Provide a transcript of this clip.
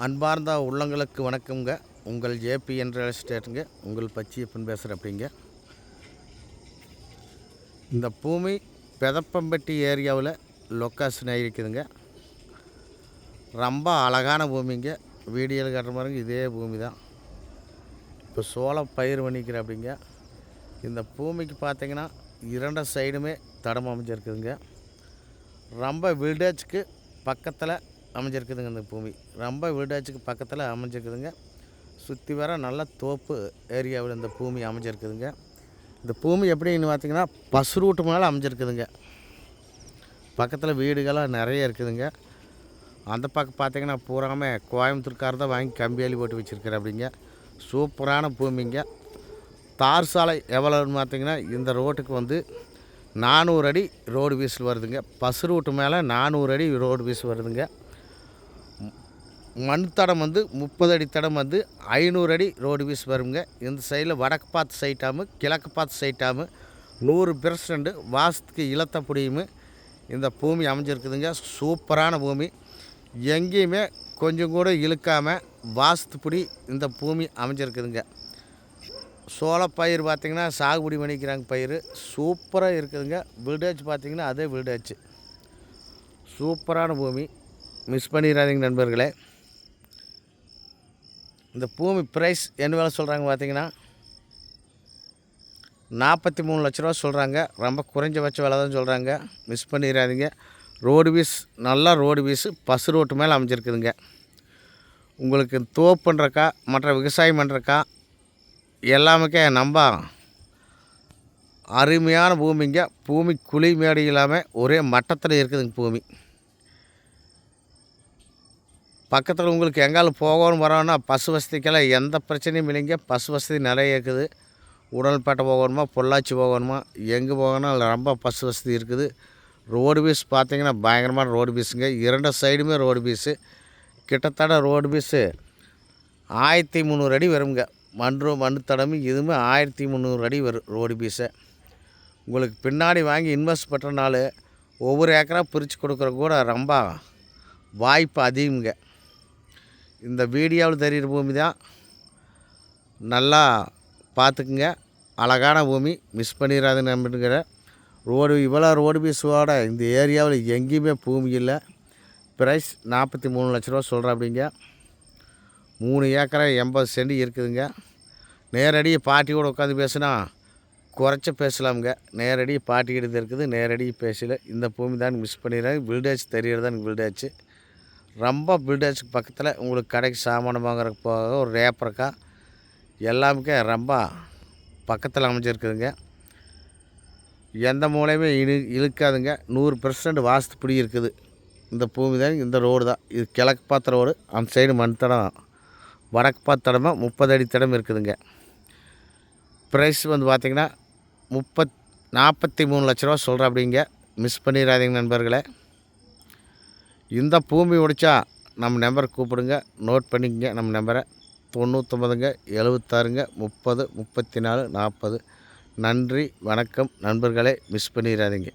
அன்பார்ந்த உள்ளங்களுக்கு வணக்கங்க உங்கள் ஜேபி என்ற ரியல் எஸ்டேட்டுங்க உங்கள் பச்சியப்பன் பேசுகிற அப்படிங்க இந்த பூமி பெதப்பம்பட்டி ஏரியாவில் லொக்கேஷன் ஆகிருக்குதுங்க ரொம்ப அழகான பூமிங்க. வீடியோவில் காட்டுற மாதிரி இதே பூமி தான் இப்போ சோளம் பயிர் பண்ணிக்கிற அப்படிங்க இந்த பூமிக்கு பார்த்தீங்கன்னா இரண்டு சைடுமே தடம் அமைஞ்சிருக்குதுங்க. ரொம்ப வில்டேஜ்க்கு பக்கத்தில் அமைஞ்சிருக்குதுங்க இந்த பூமி. ரொம்ப வீடாச்சுக்கு பக்கத்தில் அமைஞ்சிருக்குதுங்க. சுற்றி வர நல்ல தோப்பு ஏரியாவில் இந்த பூமி அமைஞ்சிருக்குதுங்க. இந்த பூமி எப்படின்னு பார்த்தீங்கன்னா பஸ் ரூட்டு மேலே அமைஞ்சிருக்குதுங்க. பக்கத்தில் வீடுகள்லாம் நிறைய இருக்குதுங்க. அந்த பக்கம் பார்த்தீங்கன்னா பூராமே கோயம்புத்தூர்கார் தான் வாங்கி கம்பியாளி போட்டு வச்சுருக்கிற அப்படிங்க. சூப்பரான பூமிங்க. தார் சாலை எவ்வளோன்னு பார்த்தீங்கன்னா இந்த ரோட்டுக்கு வந்து நானூறு அடி ரோடு வீசல் வருதுங்க. பஸ் ரூட்டு மேலே நானூறு அடி ரோடு வீஸ் வருதுங்க. மண் தடம் வந்து முப்பது அடி தடம் வந்து ஐநூறு அடி ரோடு வீஸ் வருங்க. இந்த சைடில் வடக்கு பார்த்து சைட்டாமு கிழக்கு பார்த்து சைட்டாமு நூறு பெர்சன்ட்டு வாசத்துக்கு இழத்த புடியுமு. இந்த பூமி அமைஞ்சிருக்குதுங்க. சூப்பரான பூமி. எங்கேயுமே கொஞ்சம் கூட இழுக்காமல் வாஸ்துப்படி இந்த பூமி அமைஞ்சிருக்குதுங்க. சோளப்பயிர் பார்த்திங்கன்னா சாகுபடி பண்ணிக்கிறாங்க பயிர். சூப்பராக இருக்குதுங்க. வில்டேஜ் பார்த்திங்கன்னா அதே வில்டேஜ். சூப்பரான பூமி. மிஸ் பண்ணிடாதீங்க நண்பர்களே. இந்த பூமி ப்ரைஸ் என்ன வேலை சொல்கிறாங்க பார்த்தீங்கன்னா? நாற்பத்தி மூணு லட்ச ரூபா சொல்கிறாங்க ரொம்ப குறைஞ்சபட்ச விலை தான் சொல்கிறாங்க மிஸ் பண்ணிடாதீங்க. ரோடு பீஸ் நல்லா ரோடு பீஸு பஸ் ரோட்டு மேலே அமைஞ்சிருக்குதுங்க. உங்களுக்கு தோப்புன்றக்கா பண்ணுறக்கா மற்ற விவசாயம் பண்ணுறக்கா எல்லாமே நம்ம அருமையான பூமிங்க. பூமி குழி மேடு இல்லாமல் ஒரே மட்டத்தில் இருக்குதுங்க பூமி. பக்கத்தில் உங்களுக்கு எங்காலும் போகணும் வரோன்னா பஸ் வசதிக்கெல்லாம் எந்த பிரச்சனையும் இல்லைங்க. பஸ் வசதி நிறைய இருக்குது. உடல்பேட்டை போகணுமா பொள்ளாச்சி போகணுமா எங்கே போகணும் ரொம்ப பஸ் வசதி இருக்குது. ரோடு பீஸ் பார்த்தீங்கன்னா பயங்கரமான ரோடு பீஸுங்க. இரண்டு சைடுமே ரோடு பீஸு. கிட்டத்தட்ட ரோடு பீஸு ஆயிரத்தி முந்நூறு அடி வருங்க. மண் மண் தடமும் இதுவுமே ஆயிரத்தி முந்நூறு அடி வரும் ரோடு பீஸை. உங்களுக்கு பின்னாடி வாங்கி இன்வெஸ்ட் பண்ணுறனால ஒவ்வொரு ஏக்கராக பிரித்து கொடுக்குற கூட ரொம்ப வாய்ப்பு அதிகங்க இந்த வீடியோவில் தெரிகிற பூமி தான். நல்லா பார்த்துக்குங்க. அழகான பூமி. மிஸ் பண்ணிடாதுன்னு நம்பிட்டுங்கிற ரோடு இவ்வளோ ரோடு பீஸோட இந்த ஏரியாவில் எங்கேயுமே பூமி இல்லை. ப்ரைஸ் நாற்பத்தி மூணு லட்ச ரூபா சொல்கிறேன் அப்படிங்க மூணு ஏக்கரை எண்பது சென்ட் இருக்குதுங்க. நேரடி கூட உட்காந்து பேசுனா குறைச்ச பேசலாமுங்க. நேரடி பாட்டி எடுத்து இருக்குது. நேரடி பேசல. இந்த பூமி தான் மிஸ் பண்ணிடுறாங்க. வில்டேஜ் தெரியறதான் வில்டேஜ் ரொம்ப பில்டர்ஸுக்கு பக்கத்தில் உங்களுக்கு கடைக்கு சாமானம் வாங்குறதுக்கு போக ஒரு ரேப்பரக்கா எல்லாமே ரொம்ப பக்கத்தில் அமைஞ்சிருக்குதுங்க. எந்த மூலையுமே இழு இழுக்காதுங்க. நூறு பெர்சன்ட் வாஸ்துப்படி இருக்குது. இந்த பூமி தான் இந்த ரோடு தான். இது கிழக்கு பார்த்த ரோடு அந்த சைடு மண் தடம் வடக்கு பார்த்த தடமாக முப்பது அடி தடம் இருக்குதுங்க. ப்ரைஸ் வந்து பார்த்திங்கன்னா முப்பத் நாற்பத்தி மூணு லட்ச ரூபா சொல்கிறேன் அப்படிங்க மிஸ் பண்ணிடாதீங்க நண்பர்களே. இந்த பூமி உடைச்சா நம்ம நம்பர் கூப்பிடுங்க. நோட் பண்ணிக்கங்க. நம்ம நம்பரை தொண்ணூற்றொம்பதுங்க எழுபத்தாறுங்க முப்பது முப்பத்தி நாலு நாற்பது. நன்றி வணக்கம். நண்பர்களே மிஸ் பண்ணிடாதீங்க.